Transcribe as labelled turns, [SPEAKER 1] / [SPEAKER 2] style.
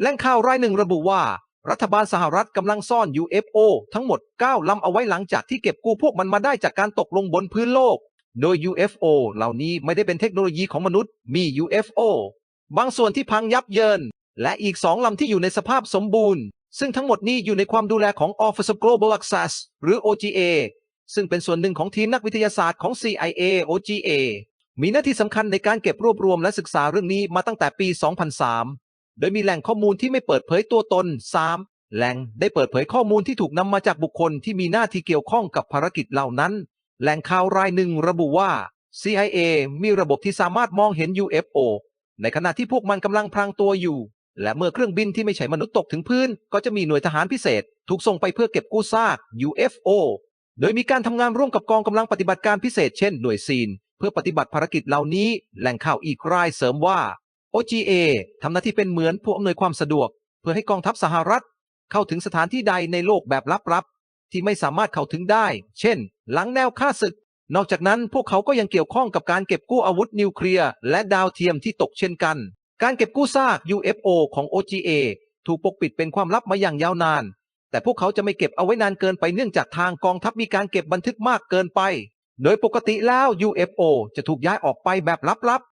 [SPEAKER 1] แหล่งข่าวรายหนึ่งระบุว่า รัฐบาลสหรัฐกำลังซ่อน UFO ทั้งหมด 9 ลำเอาไว้หลังจากที่เก็บกู้พวกมันมาได้จากการตกลงบนพื้นโลก โดย UFO เหล่านี้ไม่ได้เป็นเทคโนโลยีของมนุษย์ มี UFO บางส่วนที่พังยับเยิน และอีกสองลำที่อยู่ในสภาพสมบูรณ์ ซึ่งทั้งหมดนี้อยู่ในความดูแลของ Office of Global Access หรือ OGA ซึ่งเป็นส่วนหนึ่งของทีมนักวิทยาศาสตร์ของ CIA OGA มีหน้าที่สำคัญในการเก็บรวบรวมและศึกษาเรื่องนี้มาตั้งแต่ปี 2003 โดยมีแหล่งข้อมูลที่ไม่เปิดเผยตัวตน 3. แหล่งได้เปิดเผยข้อมูลที่ถูกนำมาจากบุคคลที่มีหน้าที่เกี่ยวข้องกับภารกิจเหล่านั้น แหล่งข่าวรายหนึ่งระบุว่า CIA มีระบบที่สามารถมองเห็น UFO ในขณะที่พวกมันกำลังพรางตัวอยู่ และเมื่อเครื่องบินที่ไม่ใช่มนุษย์ตกถึงพื้น ก็จะมีหน่วยทหารพิเศษ ถูกส่งไปเพื่อเก็บกู้ซาก UFO โดยมีการทำงานร่วมกับกองกำลังปฏิบัติการพิเศษเช่นหน่วยซีน เพื่อปฏิบัติภารกิจเหล่านี้ แหล่งข่าวอีกรายเสริมว่า OGA ทำหน้าที่เป็นเหมือนผู้อำนวยความสะดวก เพื่อให้กองทัพสหรัฐ เข้าถึงสถานที่ใดในโลกแบบลับๆ ที่ไม่สามารถเข้าถึงได้ เช่น หลังแนวฆ่าศึก นอกจากนั้นพวกเขาก็ยังเกี่ยวข้องกับการเก็บกู้อาวุธนิวเคลียร์และดาวเทียมที่ตกเช่นกัน การเก็บกู้ซาก UFO ของ OGA ถูกปกปิดเป็นความลับมาอย่างยาวนาน แต่พวกเขาจะไม่เก็บเอาไว้นานเกินไปเนื่องจากทางกองทัพมีการเก็บบันทึกมากเกินไป โดยปกติแล้ว UFO จะถูกย้ายออกไปแบบลับ